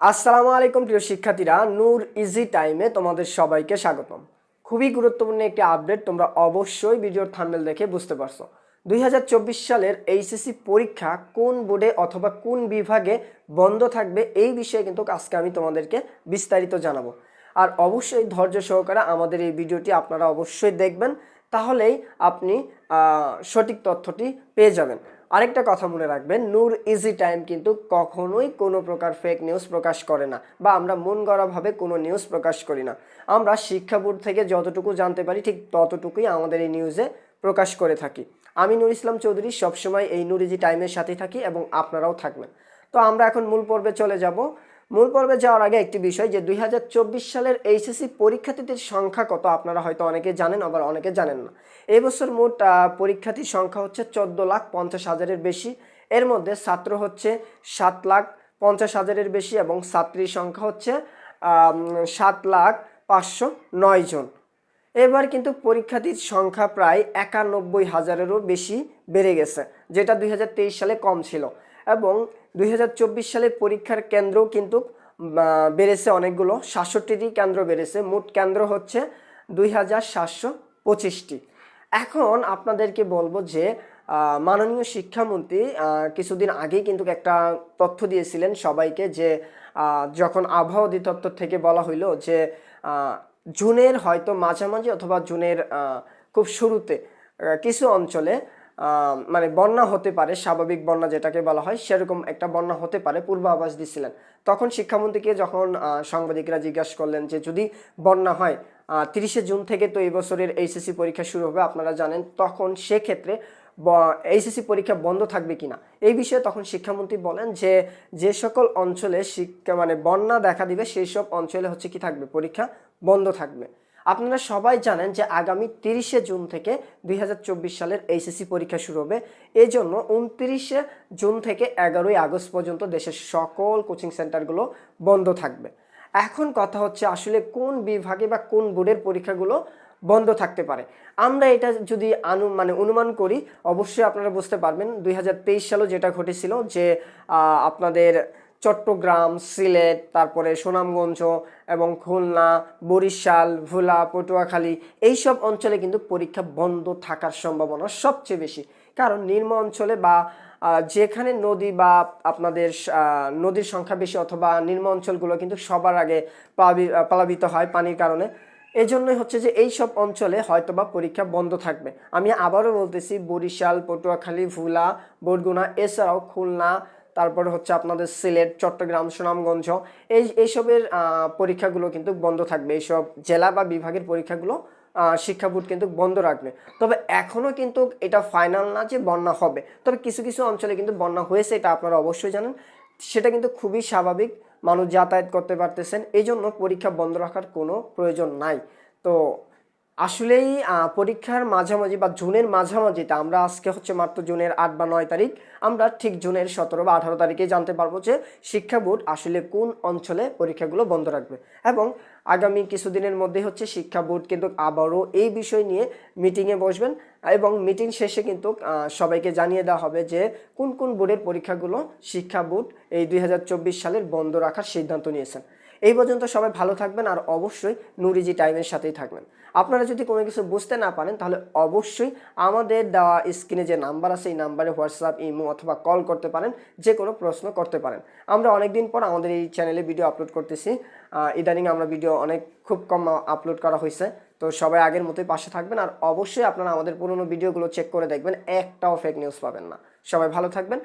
আসসালামু আলাইকুম প্রিয় শিক্ষার্থীরা, নূর ইজি টাইমে তোমাদের সবাইকে স্বাগতম। খুবই গুরুত্বপূর্ণ একটি আপডেট তোমরা অবশ্যই ভিডিওর থাম্বনেল দেখে বুঝতে পারছ। দুই হাজার চব্বিশ সালের এইচএসসি পরীক্ষা কোন বোর্ডে অথবা কোন বিভাগে বন্ধ থাকবে এই বিষয়ে কিন্তু আজকে আমি তোমাদেরকে বিস্তারিত জানাব। আর অবশ্যই ধৈর্য সহকারে আমাদের এই ভিডিওটি আপনারা অবশ্যই দেখবেন, তাহলেই আপনি সঠিক তথ্যটি পেয়ে যাবেন। আরেকটা কথা মনে রাখবেন, নূর ইজি টাইম কিন্তু কখনোই কোনো প্রকার ফেক নিউজ প্রকাশ করে না বা আমরা মন গড়াভাবে কোনো নিউজ প্রকাশ করি না। আমরা শিক্ষা বোর্ড থেকে যতটুকু জানতে পারি ঠিক ততটুকুই আমাদের এই নিউজে প্রকাশ করে থাকি। আমি নূর ইসলাম চৌধুরী, সবসময় এই নূর ইজি টাইমের সাথে থাকি এবং আপনারাও থাকবেন। তো আমরা এখন মূল পর্বে চলে যাব। মূল পর্বে যাওয়ার আগে একটি বিষয় যে দুই হাজার চব্বিশ সালের এইচএসসি পরীক্ষার্থীদের সংখ্যা কত? আপনারা হয়তো অনেকে জানেন, আবার অনেকে জানেন না। এই বছর মোট পরীক্ষার্থীর সংখ্যা হচ্ছে চোদ্দ লাখ পঞ্চাশ হাজারের বেশি। এর মধ্যে ছাত্র হচ্ছে সাত লাখ পঞ্চাশ হাজারের বেশি এবং ছাত্রীর সংখ্যা হচ্ছে সাত লাখ পাঁচশো নয় জন। এবার কিন্তু পরীক্ষার্থীর সংখ্যা প্রায় একানব্বই হাজারেরও বেশি বেড়ে গেছে, যেটা দুই হাজার তেইশ সালে কম ছিল। এবং দুই হাজার চব্বিশ সালে পরীক্ষার কেন্দ্রও কিন্তু বেড়েছে অনেকগুলো। সাতষট্টিটি কেন্দ্র বেড়েছে। মোট কেন্দ্র হচ্ছে দুই হাজার সাতশো পঁচিশটি। এখন আপনাদেরকে বলব যে মাননীয় শিক্ষামন্ত্রী কিছুদিন আগেই কিন্তু একটা তথ্য দিয়েছিলেন সবাইকে যে যখন আবহাওয়া অধিদপ্তর থেকে বলা হইল যে জুনের হয়তো মাঝামাঝি অথবা জুনের খুব শুরুতে কিছু অঞ্চলে মানে বন্যা হতে পারে, স্বাভাবিক বন্যা যেটাকে বলা হয়, সেরকম একটা বন্যা হতে পারে, পূর্বাভাস দিছিলেন। তখন শিক্ষামন্ত্রীকে যখন সাংবাদিকরা জিজ্ঞাসা করলেন যে যদি বন্যা হয় তিরিশে জুন থেকে তো এই বছরের এইচএসসি পরীক্ষা শুরু হবে, আপনারা জানেন, তখন সেক্ষেত্রে এইচএসসি পরীক্ষা বন্ধ থাকবে কিনা? এই বিষয়ে তখন শিক্ষামন্ত্রী বলেন যে যে সকল অঞ্চলে শিক্ষা মানে বন্যা দেখা দিবে, সেই সব অঞ্চলে হচ্ছে কি থাকবে? পরীক্ষা বন্ধ থাকবে। আপনারা সবাই জানেন যে আগামী তিরিশে জুন থেকে দুই হাজার চব্বিশ সালের এইচএসসি পরীক্ষা শুরু হবে। এই জন্য উনত্রিশে জুন থেকে এগারোই আগস্ট পর্যন্ত দেশের সকল কোচিং সেন্টারগুলো বন্ধ থাকবে। এখন কথা হচ্ছে আসলে কোন বিভাগে বা কোন বোর্ডের পরীক্ষাগুলো বন্ধ থাকতে পারে। আমরা এটা যদি আনু মানে অনুমান করি, অবশ্যই আপনারা বুঝতে পারবেন দুই সালেও যেটা ঘটেছিল যে আপনাদের চট্টগ্রাম, সিলেট, তারপরে সুনামগঞ্জ এবং খুলনা, বরিশাল, ভোলা, পটুয়াখালী, এইসব অঞ্চলে কিন্তু পরীক্ষা বন্ধ থাকার সম্ভাবনা সবচেয়ে বেশি। কারণ নিম্ন অঞ্চলে বা যেখানে নদী বা আপনাদের নদীর সংখ্যা বেশি অথবা নিম্ন অঞ্চলগুলো কিন্তু সবার আগে প্লাবি- প্লাবিত হয় পানির কারণে এই জন্যই হচ্ছে যে এই সব অঞ্চলে হয়তোবা পরীক্ষা বন্ধ থাকবে। আমি আবারও বলতেছি, বরিশাল, পটুয়াখালী, ভোলা, বরগুনা, এছাড়াও খুলনা তারপরে হচ্ছে আপনাদের সিলেট, চট্টগ্রাম, সুনামগঞ্জ, এই, এইসবের পরীক্ষাগুলো কিন্তু বন্ধ থাকবে। এইসব জেলা বা বিভাগের পরীক্ষাগুলো শিক্ষা বোর্ড কিন্তু বন্ধ রাখবে। তবে এখনও কিন্তু এটা ফাইনাল না যে বন্যা হবে। তবে কিছু কিছু অঞ্চলে কিন্তু বন্যা হয়েছে, এটা আপনারা অবশ্যই জানেন। সেটা কিন্তু খুবই স্বাভাবিক। মানুষ যাতায়াত করতে পারতেছেন। এই জন্য পরীক্ষা বন্ধ রাখার কোনো প্রয়োজন নাই। তো আসলেই পরীক্ষার মাঝামাঝি বা জুনের মাঝামাঝিতে আমরা আজকে হচ্ছে মাত্র জুনের আট বা নয় তারিখ, আমরা ঠিক জুনের সতেরো বা আঠারো তারিখে জানতে পারব যে শিক্ষা বোর্ড আসলে কোন অঞ্চলে পরীক্ষাগুলো বন্ধ রাখবে এবং আগামী কিছুদিনের মধ্যে হচ্ছে শিক্ষা বোর্ড কিন্তু আবারও এই বিষয় নিয়ে মিটিংয়ে বসবেন এবং মিটিং শেষে কিন্তু সবাইকে জানিয়ে দেওয়া হবে যে কোন কোন বোর্ডের পরীক্ষাগুলো শিক্ষা বোর্ড এই দুই হাজার চব্বিশ সালের বন্ধ রাখার সিদ্ধান্ত নিয়েছেন। এই পর্যন্ত সবাই ভালো থাকবেন আর অবশ্যই নুরিজি টাইমের সাথেই থাকবেন। আপনারা যদি কোনো কিছু বুঝতে না পারেন, তাহলে অবশ্যই আমাদের দেওয়া স্ক্রিনে যে নাম্বার আছে, এই নাম্বারে হোয়াটসঅ্যাপ, ইমো অথবা কল করতে পারেন, যে কোনো প্রশ্ন করতে পারেন। আমরা অনেকদিন পর আমাদের এই চ্যানেলে ভিডিও আপলোড করতেছি। ইদানিং আমরা ভিডিও অনেক খুব কম আপলোড করা হয়েছে তো সবাই আগের মতোই পাশে থাকবেন আর অবশ্যই আপনারা আমাদের পুরনো ভিডিওগুলো চেক করে দেখবেন, একটাও ফেক নিউজ পাবেন না। সবাই ভালো থাকবেন।